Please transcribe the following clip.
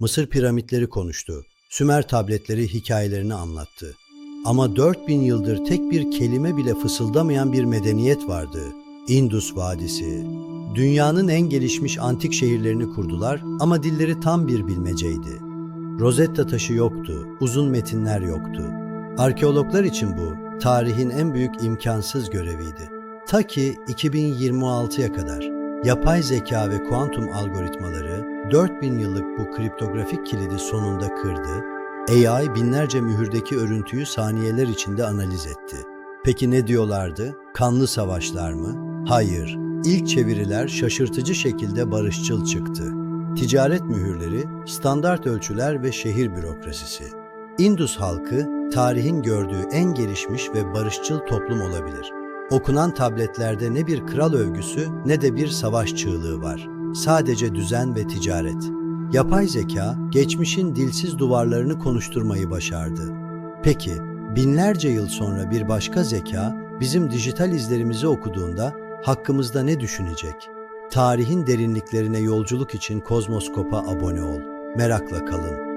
Mısır piramitleri konuştu. Sümer tabletleri hikayelerini anlattı. Ama 4000 yıldır tek bir kelime bile fısıldamayan bir medeniyet vardı. Indus Vadisi. Dünyanın en gelişmiş antik şehirlerini kurdular ama dilleri tam bir bilmeceydi. Rosetta taşı yoktu, uzun metinler yoktu. Arkeologlar için bu, tarihin en büyük imkansız göreviydi. Ta ki 2026'ya kadar yapay zeka ve kuantum algoritmaları 4000 yıllık bu kriptografik kilidi sonunda kırdı. AI binlerce mühürdeki örüntüyü saniyeler içinde analiz etti. Peki ne diyorlardı? Kanlı savaşlar mı? Hayır. İlk çeviriler şaşırtıcı şekilde barışçıl çıktı. Ticaret mühürleri, standart ölçüler ve şehir bürokrasisi. Indus halkı tarihin gördüğü en gelişmiş ve barışçıl toplum olabilir. Okunan tabletlerde ne bir kral övgüsü ne de bir savaş çığlığı var. Sadece düzen ve ticaret. Yapay zeka geçmişin dilsiz duvarlarını konuşturmayı başardı. Peki binlerce yıl sonra bir başka zeka bizim dijital izlerimizi okuduğunda hakkımızda ne düşünecek? Tarihin derinliklerine yolculuk için Kozmoskop'a abone ol. Merakla kalın.